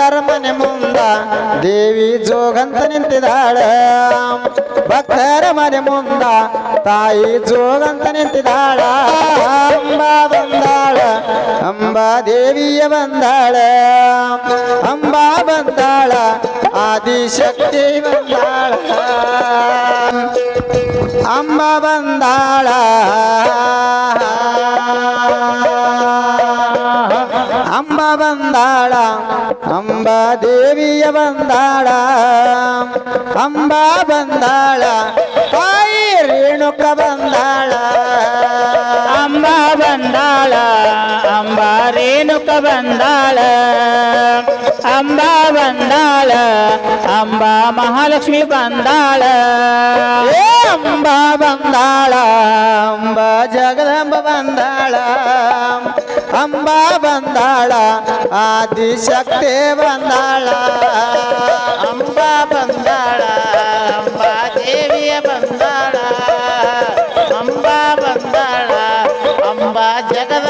ಭಕ್ತರ ಮನೆ ಮುಂದ ದೇವಿ ಜೋಗಂತ ನಿಂತಿದಾಳ ಭಕ್ತರ ಮನೆ ಮುಂದ ತಾಯಿ ಜೋಗಂತ ನಿಂತಿದ್ದಾಳ. ಅಂಬಾ ಬಂದಾಳ, ಅಂಬಾ ದೇವಿಯ ಬಂದಾಳ. ಅಂಬಾ ಬಂದಾಳ, ಆದಿಶಕ್ತಿ ಬಂದಾಳ. ಅಂಬ ಬಂದಾಳ. ಅಂಬ ದೇವಿಯ ಬಂದಾಳ ಅಂಬ ಬಂದಾಳ ತಾಯಿ ರೇಣುಕ ಬಂದಾಳ ಅಂಬ ಬಂದಾಳ ಅಂಬ ರೇಣುಕ ಬಂದಾಳ ಅಂಬ ಬಂದಾಳ ಅಂಬ ಮಹಾಲಕ್ಷ್ಮಿ ಬಂದಾಳ. ಅಂಬ ಬಂದಾಳ. ಅಂಬ ಜಗದಂಬ ಬಂದಾಳ. ಅಂಬಾ ಬಂದಾಳ. ಆದಿಶಕ್ತಿ ಬಂದಾಳ. ಅಂಬಾ ಬಂದಾಳ. ಅಂಬಾ ದೇವಿಯ ಬಂದಾಳ. ಅಂಬಾ ಬಂದಾಳ. ಅಂಬಾ ಜಗದಮ್ಮ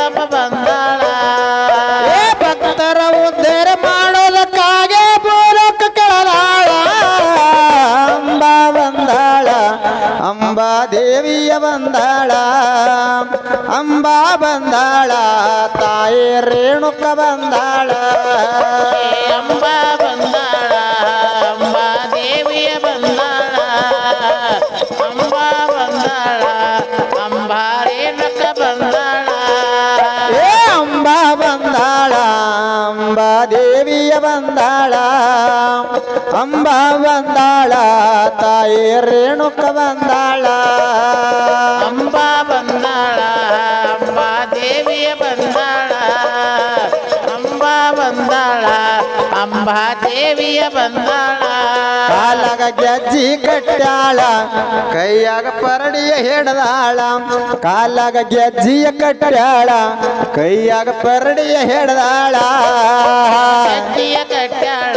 ಅಂಬ ಬಂದಾಳ ತಾಯಿ ರೇಣುಕ ಬಂದಾಳ. ಅಂಬಾ ಬಂದಾಳ ಅಂಬಾ ದೇವಿಯ ಬಂದಾಳ. ಅಂಬಾ ಬಂದಾಳ ಅಂಬಾ ರೇಣುಕ ಬಂದಾಳ. ಏ ಅಂಬಾ ಬಂದಾಳ ಅಂಬಾ ದೇವಿಯ ಬಂದಾಳ. ಅಂಬಾ ಬಂದಾಳ ತಾಯಿ ರೇಣುಕ ಬಂದಾಳ. ಅಂಬಾ ಬಂದಾಳ ಅಂಬ ದೇವಿಯ ಬಂದಾಳ ಕಾಲಾಗ ಗೆಜ್ಜಿ ಕಟ್ಟಾಳ ಕೈಯಾಗ ಪರಡಿಯ ಹಿಡ್ದಾಳ. ಕಾಲಾಗ ಗೆಜ್ಜಿಯ ಕಟ್ಟಾಳ ಕೈಯಾಗ ಪರಡಿಯ ಹಿಡ್ದಾಳ. ಗೆಜ್ಜಿಯ ಕಟ್ಟಾಳ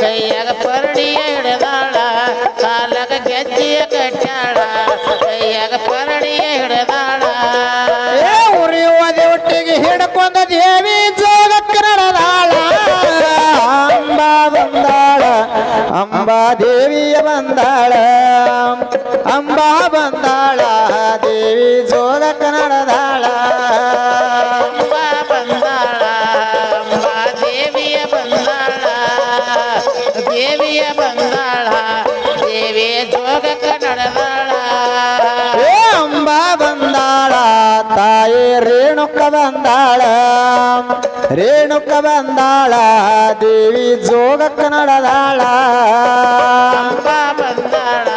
ಕೈಯಾಗ ಪರಡಿಯ ಹಿಡದಾಳ. ಕಾಲಾಗ ಗೆಜ್ಜಿಯ ಕಟ್ಟಾಳ ಕೈಯಾಗ ಪರಡಿಯ ರೇಣುಕ ಬಂದಾಳ. ರೇಣುಕ ಬಂದಾಳ ದೇವಿ ಜೋಗಕ್ಕ ನಡದಾಳ ಅಂಬ ಬಂದಾಳ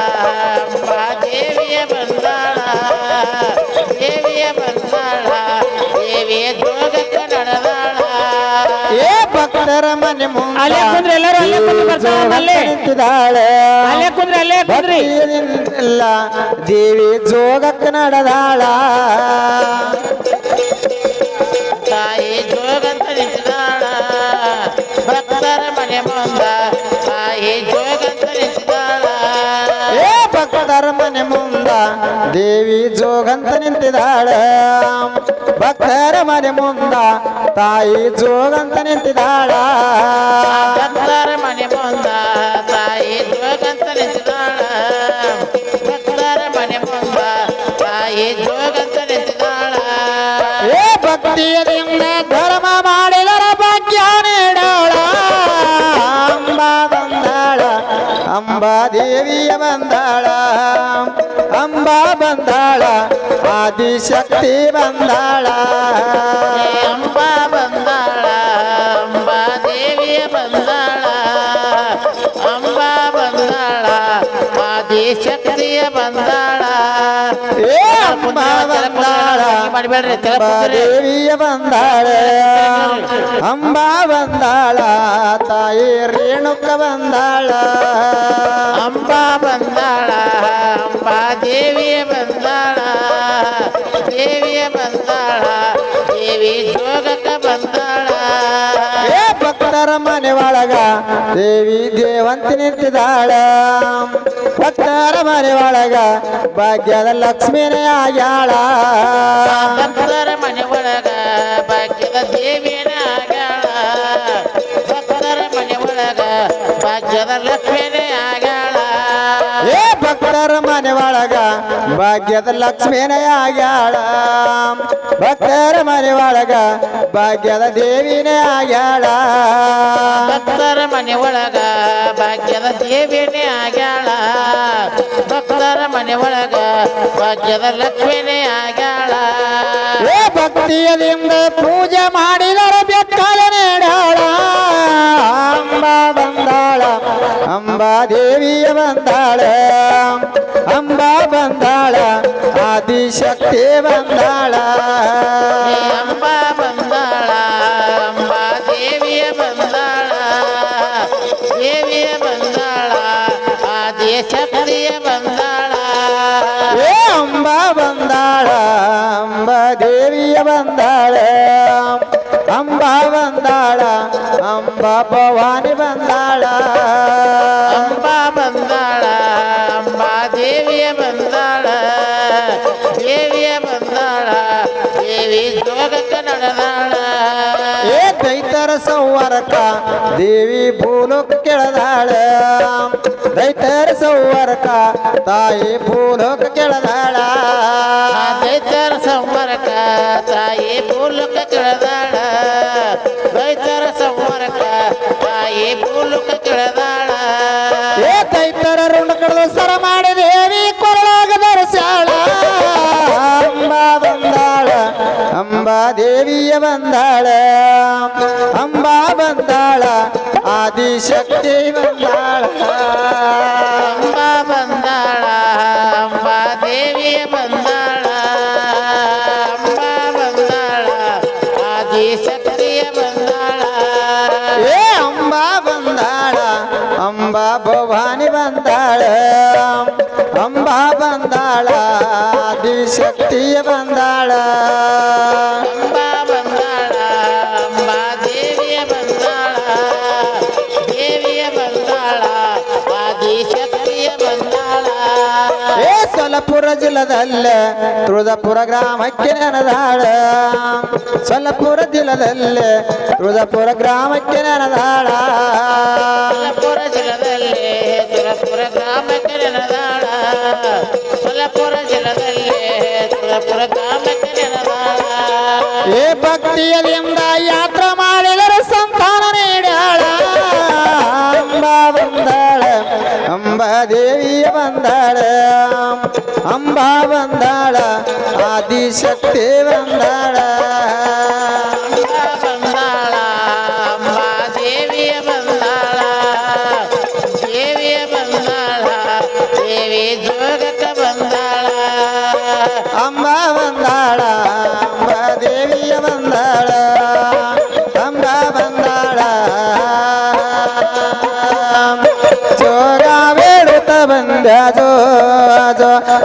ದೇವಿಯ ಬಂದಾಳ. ದೇವಿಯ ಬಂದಾಳ ದೇವಿಯ ಜೋಗಕ್ಕ ನಡೆದಾಳ ಏ ಭಕ್ತರ ಮನೆ ಅಲ್ಲೇ ಕುಂದ್ರೆ ಎಲ್ಲರೂ, ಅಲ್ಲೇ ಕುಂದ್ರಿ ಅಲ್ಲೇ. ಅಲ್ಲೇ ಕುಂದ್ರಿ ಅಲ್ಲೇ ಕುಂದ್ರಿ. ಭಕ್ತಿಯಿಂದ ದೇವಿ ಜೋಗಕ್ಕ ನಡೆದಾಳ ತಾಯಿ ಜೋಗಂತ ನಿಂತಿದಾಳ ಭಕ್ತರ ಮನೆ ಮುಂದ ತಾಯಿ ಜೋಗಂತ ನಿಂತಿದಾಳ ಏ ಭಕ್ತರ ಮನೆ ಮುಂದ ದೇವಿ ಜೋಗಂತ ನಿಂತಿದಾಳ ಭಕ್ತರ ಮನೆ ಮುಂದ ತಾಯಿ ಜೋಗಂತ ನಿಂತಿದಾಳ ಭಕ್ತರ ಮನೆ ಮುಂದ ತಾಯಿ ಜೋಗಂತ ನಿಂತಿದಾಳ ಭಕ್ತಿಯದಿಂದ ಧರ್ಮ ಮಾಡಿದರ ಭಾಗ್ಯ ನೀಡೋಳ. ಅಂಬ ಬಂದಾಳ, ಅಂಬ ದೇವಿಯ ಬಂದಾಳ. ಅಂಬ ಬಂದಾಳ, ಆದಿಶಕ್ತಿ ಬಂದಾಳ. ಅಂಬ ಬಂದಾಳ, ಅಂಬ ದೇವಿಯ ಬಂದಾಳ. ಅಂಬ ಬಂದಾಳ ಆದಿಶಕ್ತಿಯ ಮಾಡಬೇಡ್ರಿ ದೇವಿಯ ಬಂದಾಳೆ. ಅಂಬ ಬಂದಾಳ ತಾಯಿ ರೇಣುಕ ಬಂದಾಳ. ಅಂಬ ಬಂದಾಳ ಅಂಬ ದೇವಿಯ ಬಂದಾಳ ದೇವಿಯ ಬಂದಾಳ ದೇವಿ ಜೋಗಕ ಬಂದಾಳ. ಭಕ್ತರ ಮನೆ ಒಳಗ ದೇವಿ ದೇವಂತಿ ನಿಂತಿದ್ದಾಳ. ಭಕ್ತರ ಮನೆ ಒಳಗ ಭಾಗ್ಯದ ಲಕ್ಷ್ಮಿನೇ ಆಗ್ಯಾಳ. ಭಕ್ತರ ಮನೆ ಒಳಗ ಭಾಗ್ಯದ ದೇವಿಯನ ಆಗ್ಯಾಳ. ಭಕ್ತರ ಮನೆ ಭಾಗ್ಯದ ಲಕ್ಷ್ಮಿನೇ ಆಗ್ಯಾಳ. ಭಕ್ತರ ಮನೆ ಒಳಗ. ಭಾಗ್ಯದ ಲಕ್ಷ್ಮೀನೇ ಆಗ್ಯಾಳ. ಭಕ್ತರ ಮನೆ ಒಳಗ ಭಾಗ್ಯದ ದೇವಿನೇ ಆಗ್ಯಾಳ. ಭಕ್ತರ ಮನೆ ಒಳಗ ಭಾಗ್ಯದ ದೇವಿನೇ ಆಗ್ಯಾಳ. ಭಕ್ತರ ಮನೆ ಒಳಗ ಭಾಗ್ಯದ ಲಕ್ಷ್ಮೀನೇ ಆಗ್ಯಾಳ. ಭಕ್ತಿಯಲ್ಲಿಂದ ಭಕ್ತಿಯದಿಂದ ಪೂಜೆ ಮಾಡಿದರ ಅಂಬಾ ದೇವಿಯ ಬಂದಾಳ. ಅಂಬಾ ಬಂದಾಳ ಆದಿಶಕ್ತಿ ಬಂದಾಳ. ಅಂಬ ಬಂದಾಳ ಅಂಬಾ ದೇವಿಯ ಬಂದಾಳ. ದೇವಿಯ ಬಂದಾಳ ಆದಿ ಶಕ್ತಿಯ ಬಂದಾಳ. ಏ ಅಂಬಾ ಬಂದಾಳ ಅಂಬಾ ದೇವಿಯ ಬಂದಾಳ. ಅಂಬಾ ಬಂದಾಳ ಅಂಬಾ ಭವಾನಿ ಬಂದಾಳ ಅಂಬ ಬಂದಾಳ ಅಂಬ ದೇವಿಯ ಬಂದಾಳ ದೇವಿಯ ಬಂದಾಳ ದೇವಿ ಜೋಗಕ್ಕೆ ನಡೆದಾಳ ಏ ದೈತರ ಸೌವರಕ ದೇವಿ ಭೂಲೋಕ ಕೆಳದಾಳ ದೈತರ ಸೌವರಕ ತಾಯಿ ಭೂಲೋಕ ಕೆಳದಾಳ ದೈತರ ಸಂವರಕ ತಾಯಿ ಪೂಲಕ ಕೆಳದಾಳ ತಾಯಿ ಪೂಲಕ ಕೆಳದಾಳ ಏ ದೈತರ ಋಣ ಕಳೆದ ಸರ ಮಾಡಿ ದೇವಿ ಕೊರಳಾಗ ಧರಿಸಾಳ ಅಂಬಾ ಬಂದಾಳ ಅಂಬಾ ದೇವಿಯ ಬಂದಾಳ ಅಂಬಾ ಬಂದಾಳ ಆದಿಶಕ್ತಿ ಬಂದಾಳ ಅಂಬ ಬಂದಾಳ ಅಂಬಾ ಭವಾನಿ ಬಂದಾಳ. ಅಂಬಾ ಬಂದಾಳ ಅಂಬ ಬಂದಾಳ. ಏ ಸೊಲಪುರ ಜಿಲ್ಲದಲ್ಲೇ ತುಳಜಾಪುರ ಗ್ರಾಮಕ್ಕೆ ನೆನದಾಳ ಸೊಲಪುರ ಜಿಲ್ಲದಲ್ಲೇ ತುಳಜಾಪುರ ಗ್ರಾಮಕ್ಕೆ ನೆನದಾಳ ಸೊಲಪುರ ಜಿಲ್ಲದಲ್ಲಿ ತುಳಪುರ ಗ್ರಾಮಕ್ಕೆ ನೆನದಾಳ ಸೊಲಪುರ ಜಿಲ್ಲದಲ್ಲಿ ತುಳಪುರ ಗ್ರಾಮಕ್ಕೆ ನೆನದಾಳ ಏ ಭಕ್ತಿಯದಿಂದ ಯಾತ್ರ ಅಂಬಾ ದೇವಿಯ ಬಂದಾಳ ಅಂಬಾ ಬಂದಾಳ ಆದಿಶಕ್ತಿ ಬಂದಾಳ.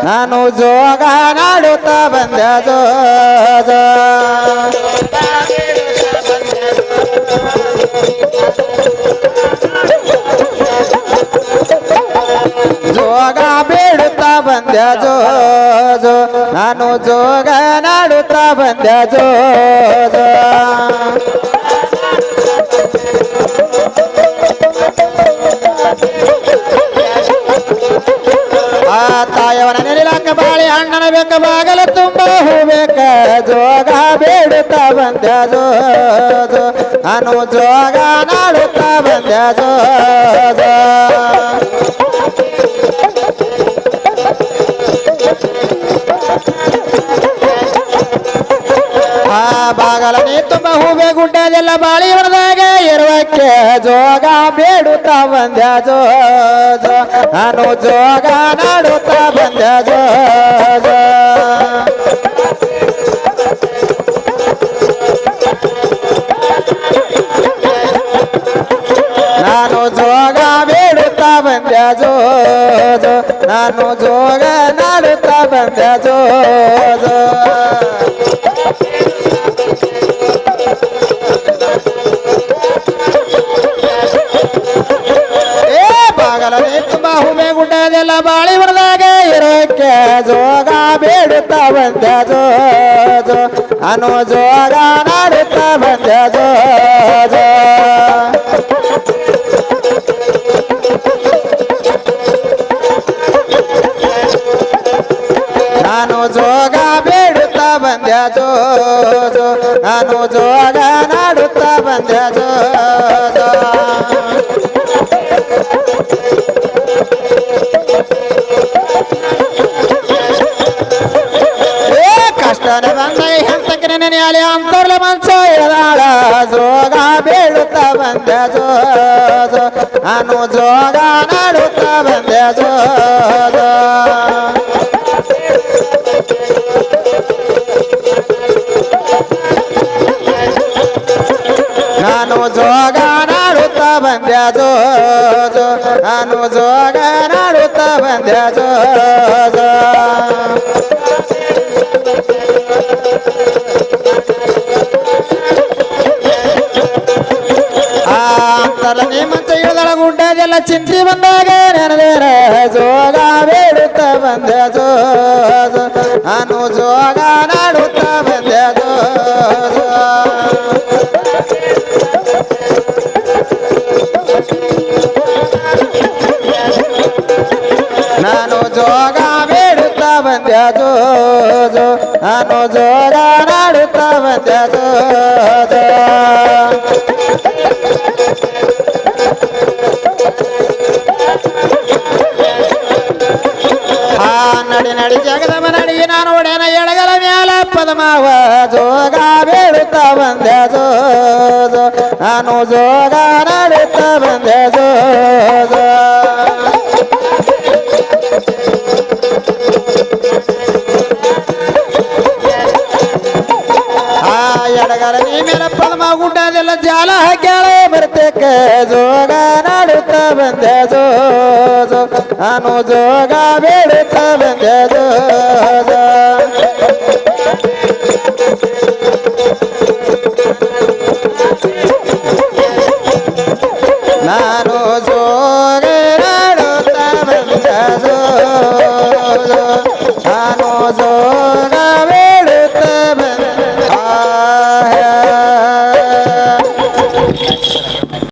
ನಾನು ಜೋಗ ನಾಡುತ್ತ ಬಂದ ಜೋ ಜೋ ಜೋಗ ಬೇಡುತ್ತ ಬಂದ ಜೋ ಜೋ ನಾನು ಜೋಗ ನಾಡುತ್ತ ಬಂದ ಜೋ ತಾಯವನ ನೆಲಿಲಾಕ ಬಾಳಿ, ಅಣ್ಣನ ಬೇಕ ಬಾಗಲ ತುಂಬ ಹೂ ಬೇಕ ಜೋಗ ಬೇಡುತ್ತ ಬಂದ ಜೋ ಅನು ಜೋಗ ನಾಡುತ್ತ ಬಂದ ಜೋ. ಬಾಗಲನೆ ತುಂಬ ಹೂವೆ ಗುಡ್ಡದೆಲ್ಲ ಬಾಳಿ ಹೊಡೆದಾಗ ಇರುವಕ್ಕೆ ಜೋಗ ಬೇಡುತ್ತ ಬಂದ ಜೋ ನಾನು ಜೋಗ ನಾಡುತ್ತ ಬಂದ ಜೋ ನಾನು ಜೋಗ ಬೇಡುತ್ತ ಬಂದ ಜೋ. ನಾನು ಜೋಗ ಏ ಬಾಗಲ ಬಾಗಲನೇ ಬಾಹುಬೆ ಗುಡ್ಡದೆಲ್ಲ ಬಾಳಿ ಬರದಾಗ ಇರಕ್ಕೆ ಜೋಗ ಬೇಡುತ್ತ ಬಂದ ಜೋ ಜೋ. ಅನು ಜೋಗ ನಾಡುತ್ತ ಬಂದ ಜೋ ಜೋ. ನಾನು ಜೋಗ ಬೇಡುತ್ತ ಬಂದ ಜೋ ಜೋ. ನಾನು ಜೋಗ ನಾಡುತ್ತ ಬಂದ ಜೋ ಜೋ. ಕಷ್ಟನೆ ಬಂದಾಗ ಹೆಂತಕ್ಕೆ ನೆನೆಯಾಲಿ ಅಂತರ್ಲೆ ಮನ್ಸ ಇಳದಾಳ ಜೋಗ ಬೇಡುತ್ತ ಬಂದೆ ಜೋ ಜೋ ನಾನು ಜೋಗ ನಾಡುತ್ತ ಬಂದೆ ಜೋ ಜೋ ನಾಡುತ್ತ ಬಂದೆ ಜೋ ಜೋ ನಾನು ಜೋಗ ನಾಡುತ್ತ ಬಂದೆ ಜೋ ಜೋ ಆ ಅಂತಲ ಮಂಚ ಇಳಿದಳ ಗುಡ್ಡದೆಲ್ಲ ಚಿಂತಿ ಬಂದಾಗ ನೆನದೇರ ಜೋಗ ಬೇಡುತ್ತ ಬಂದೆ ನಾನು ಜೋಗ ಬೇಡುತ್ತ ಬಂದೆ ಜೋ ಜೋ. ನಾನು ಜೋಗ ನಾಡುತ್ತ ಬಂದೆ ಜೋ ಜೋ. ಆ ನಡಿ ನಡಿ ಜಗದಮ ನಡಿ ನಾನು ಒಡೆನ ಎಡಗಲ ಮ್ಯಾಲ ಪದಮಾವ ಜೋಗ ಬೇಡುತ್ತ ಬಂದೆ ಜೋ ಜೋ. ನಾನು ಜೋಗ ನಾಡುತ್ತ ಬಂದೆ ಜೋ ನೀ ಮೇಲ ಪದಮ ಗುಡ್ಡದೆಲ್ಲ ಜಾಲ ಹಾಕ್ಯಾಳೆ ಬರ್ತೇಕ ಜೋಗ ನಾಡುತ್ತ ಬಂದೆ ಜೋ ಜೋ. ನಾನು ಜೋಗ ಬೇಡುತ್ತ ಬಂದೆ ಜೋ